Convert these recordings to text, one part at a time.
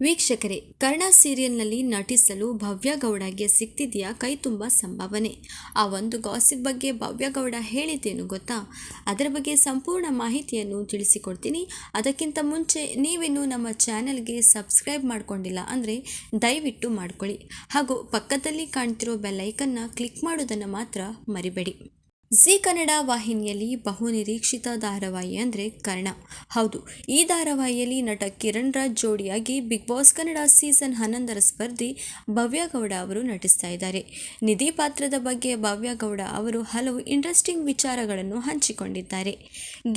ವೀಕ್ಷಕರೇ, ಕರ್ಣ ಸೀರಿಯಲ್ನಲ್ಲಿ ನಟಿಸಲು ಭವ್ಯ ಗೌಡಗೆ ಸಿಗ್ತಿದೆಯಾ ಕೈ ತುಂಬ ಸಂಭಾವನೆ. ಆ ಒಂದು ಗಾಸಿಪ್ ಬಗ್ಗೆ ಭವ್ಯ ಗೌಡ ಹೇಳಿದ್ದೇನು ಗೊತ್ತಾ? ಅದರ ಬಗ್ಗೆ ಸಂಪೂರ್ಣ ಮಾಹಿತಿಯನ್ನು ತಿಳಿಸಿಕೊಡ್ತೀನಿ. ಅದಕ್ಕಿಂತ ಮುಂಚೆ ನೀವೇನು ನಮ್ಮ ಚಾನೆಲ್ಗೆ ಸಬ್ಸ್ಕ್ರೈಬ್ ಮಾಡಿಕೊಂಡಿಲ್ಲ ಅಂದರೆ ದಯವಿಟ್ಟು ಮಾಡಿಕೊಳ್ಳಿ. ಹಾಗೂ ಪಕ್ಕದಲ್ಲಿ ಕಾಣ್ತಿರೋ ಬೆಲ್ಲೈಕನ್ನು ಕ್ಲಿಕ್ ಮಾಡೋದನ್ನು ಮಾತ್ರ ಮರಿಬೇಡಿ. ಜಿ ಕನ್ನಡ ವಾಹಿನಿಯಲ್ಲಿ ಬಹುನಿರೀಕ್ಷಿತ ಧಾರಾವಾಹಿ ಅಂದರೆ ಕರ್ಣ. ಹೌದು, ಈ ಧಾರಾವಾಹಿಯಲ್ಲಿ ನಟ ಕಿರಣ್ ರಾಜ್ ಜೋಡಿಯಾಗಿ ಬಿಗ್ ಬಾಸ್ ಕನ್ನಡ ಸೀಸನ್ ಹನ್ನೊಂದರ ಸ್ಪರ್ಧಿ ಭವ್ಯ ಗೌಡ ಅವರು ನಟಿಸ್ತಾ ಇದ್ದಾರೆ. ನಿಧಿ ಪಾತ್ರದ ಬಗ್ಗೆ ಭವ್ಯ ಗೌಡ ಅವರು ಹಲವು ಇಂಟ್ರೆಸ್ಟಿಂಗ್ ವಿಚಾರಗಳನ್ನು ಹಂಚಿಕೊಂಡಿದ್ದಾರೆ.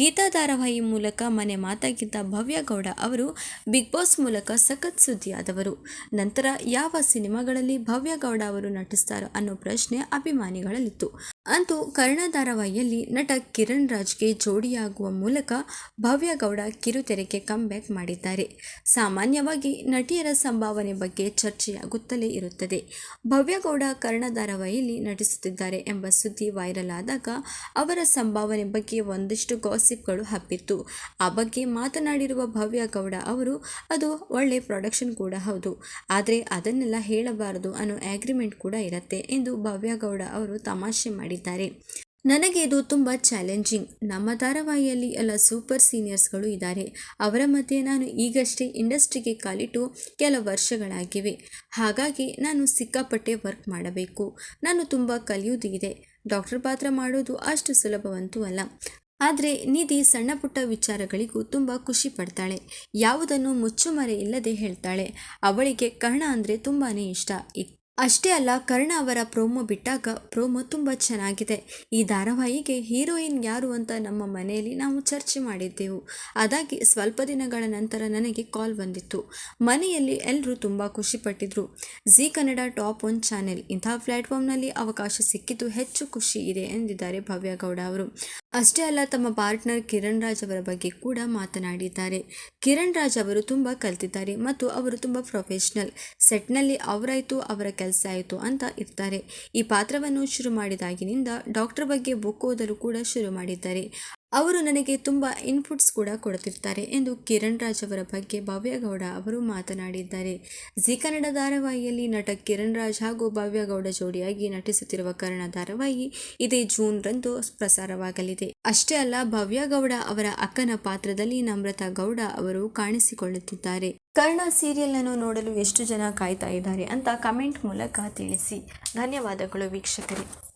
ಗೀತಾ ಧಾರಾವಾಹಿ ಮೂಲಕ ಮನೆ ಮಾತಾಗಿದ್ದ ಭವ್ಯ ಗೌಡ ಅವರು ಬಿಗ್ ಬಾಸ್ ಮೂಲಕ ಸಖತ್ ಸುದ್ದಿಯಾದವರು. ನಂತರ ಯಾವ ಸಿನಿಮಾಗಳಲ್ಲಿ ಭವ್ಯ ಗೌಡ ಅವರು ನಟಿಸ್ತಾರೋ ಅನ್ನೋ ಪ್ರಶ್ನೆ ಅಭಿಮಾನಿಗಳಲ್ಲಿತ್ತು. ಅಂತೂ ಕರ್ಣ ಧಾರಾವಾಹಿಯಲ್ಲಿ ನಟ ಕಿರಣ್ ರಾಜ್ಗೆ ಜೋಡಿಯಾಗುವ ಮೂಲಕ ಭವ್ಯ ಗೌಡ ಕಿರುತೆರೆಗೆ ಕಮ್ಬ್ಯಾಕ್ ಮಾಡಿದ್ದಾರೆ. ಸಾಮಾನ್ಯವಾಗಿ ನಟಿಯರ ಸಂಭಾವನೆ ಬಗ್ಗೆ ಚರ್ಚೆಯಾಗುತ್ತಲೇ ಇರುತ್ತದೆ. ಭವ್ಯ ಗೌಡ ಕರ್ಣ ಧಾರಾವಾಹಿಯಲ್ಲಿ ನಟಿಸುತ್ತಿದ್ದಾರೆ ಎಂಬ ಸುದ್ದಿ ವೈರಲ್ ಆದಾಗ ಅವರ ಸಂಭಾವನೆ ಬಗ್ಗೆ ಒಂದಿಷ್ಟು ಗಾಸಿಪ್ಗಳು ಹಬ್ಬಿತ್ತು. ಆ ಬಗ್ಗೆ ಮಾತನಾಡಿರುವ ಭವ್ಯ ಗೌಡ ಅವರು, ಅದು ಒಳ್ಳೆ ಪ್ರೊಡಕ್ಷನ್ ಕೂಡ ಹೌದು. ಆದರೆ ಅದನ್ನೆಲ್ಲ ಹೇಳಬಾರದು ಅನ್ನೋ ಅಗ್ರಿಮೆಂಟ್ ಕೂಡ ಇರುತ್ತೆ ಎಂದು ಭವ್ಯ ಗೌಡ ಅವರು ತಮಾಷೆ ಮಾಡಿದ್ದಾರೆ. ನನಗೆ ಇದು ತುಂಬ ಚಾಲೆಂಜಿಂಗ್. ನಮ್ಮ ಧಾರಾವಾಹಿಯಲ್ಲಿ ಎಲ್ಲ ಸೂಪರ್ ಸೀನಿಯರ್ಸ್ಗಳು ಇದ್ದಾರೆ. ಅವರ ಮಧ್ಯೆ ನಾನು ಈಗಷ್ಟೇ ಇಂಡಸ್ಟ್ರಿಗೆ ಕಾಲಿಟ್ಟು ಕೆಲ ವರ್ಷಗಳಾಗಿವೆ. ಹಾಗಾಗಿ ನಾನು ಸಿಕ್ಕಾಪಟ್ಟೆ ವರ್ಕ್ ಮಾಡಬೇಕು. ನಾನು ತುಂಬ ಕಲಿಯೋದು ಇದೆ. ಡಾಕ್ಟರ್ ಪಾತ್ರ ಮಾಡೋದು ಅಷ್ಟು ಸುಲಭವಂತೂ ಅಲ್ಲ. ಆದರೆ ನಿಧಿ ಸಣ್ಣ ಪುಟ್ಟ ವಿಚಾರಗಳಿಗೂ ತುಂಬ ಖುಷಿ ಪಡ್ತಾಳೆ. ಯಾವುದನ್ನು ಮುಚ್ಚುಮರೆ ಇಲ್ಲದೆ ಹೇಳ್ತಾಳೆ. ಅವಳಿಗೆ ಕರ್ಣ ಅಂದರೆ ತುಂಬಾ ಇಷ್ಟ. ಅಷ್ಟೇ ಅಲ್ಲ, ಕರ್ಣ ಅವರ ಪ್ರೋಮೋ ಬಿಟ್ಟಾಗ ಪ್ರೋಮೋ ತುಂಬ ಚೆನ್ನಾಗಿದೆ. ಈ ಧಾರಾವಾಹಿಗೆ ಹೀರೋಯಿನ್ ಯಾರು ಅಂತ ನಮ್ಮ ಮನೆಯಲ್ಲಿ ನಾವು ಚರ್ಚೆ ಮಾಡಿದ್ದೆವು. ಅದಾಗಿ ಸ್ವಲ್ಪ ದಿನಗಳ ನಂತರ ನನಗೆ ಕಾಲ್ ಬಂದಿತ್ತು. ಮನೆಯಲ್ಲಿ ಎಲ್ಲರೂ ತುಂಬ ಖುಷಿಪಟ್ಟಿದ್ರು Zee Kannada top one channel ಇಂತಹ ಪ್ಲ್ಯಾಟ್ಫಾರ್ಮ್ನಲ್ಲಿ ಅವಕಾಶ ಸಿಕ್ಕಿದ್ದು ಹೆಚ್ಚು ಖುಷಿ ಇದೆ ಎಂದಿದ್ದಾರೆ ಭವ್ಯ ಗೌಡ ಅವರು. ಅಷ್ಟೇ ಅಲ್ಲ, ತಮ್ಮ ಪಾರ್ಟ್ನರ್ ಕಿರಣ್ ರಾಜ್ ಅವರ ಬಗ್ಗೆ ಕೂಡ ಮಾತನಾಡಿದ್ದಾರೆ. ಕಿರಣ್ ರಾಜ್ ಅವರು ತುಂಬ ಕಲ್ತಿದ್ದಾರೆ ಮತ್ತು ಅವರು ತುಂಬ ಪ್ರೊಫೆಷ್ನಲ್. ಸೆಟ್ನಲ್ಲಿ ಅವರಾಯಿತು, ಅವರ ಆಯಿತು ಅಂತ ಇರ್ತಾರೆ. ಈ ಪಾತ್ರವನ್ನು ಶುರು ಮಾಡಿದಾಗಿನಿಂದ ಡಾಕ್ಟರ್ ಬಗ್ಗೆ ಬುಕ್ ಓದಲು ಕೂಡ ಶುರು ಮಾಡಿದ್ದಾರೆ. ಅವರು ನನಗೆ ತುಂಬ ಇನ್ಪುಟ್ಸ್ ಕೂಡ ಕೊಡುತ್ತಿರ್ತಾರೆ ಎಂದು ಕಿರಣ್ ರಾಜ್ ಅವರ ಬಗ್ಗೆ ಭವ್ಯಗೌಡ ಅವರು ಮಾತನಾಡಿದ್ದಾರೆ. ಜಿ ಕನ್ನಡ ಧಾರಾವಾಹಿಯಲ್ಲಿ ನಟ ಕಿರಣ್ ರಾಜ್ ಹಾಗೂ ಭವ್ಯಗೌಡ ಜೋಡಿಯಾಗಿ ನಟಿಸುತ್ತಿರುವ ಕರ್ಣ ಧಾರಾವಾಹಿ ಇದೇ ಜೂನ್ ರಂದು ಪ್ರಸಾರವಾಗಲಿದೆ. ಅಷ್ಟೇ ಅಲ್ಲ, ಭವ್ಯಗೌಡ ಅವರ ಅಕ್ಕನ ಪಾತ್ರದಲ್ಲಿ ನಮ್ರತಾ ಗೌಡ ಅವರು ಕಾಣಿಸಿಕೊಳ್ಳುತ್ತಿದ್ದಾರೆ. ಕರ್ಣ ಸೀರಿಯಲ್ ಅನ್ನು ನೋಡಲು ಎಷ್ಟು ಜನ ಕಾಯ್ತಾ ಇದ್ದಾರೆ ಅಂತ ಕಮೆಂಟ್ ಮೂಲಕ ತಿಳಿಸಿ. ಧನ್ಯವಾದಗಳು ವೀಕ್ಷಕರೇ.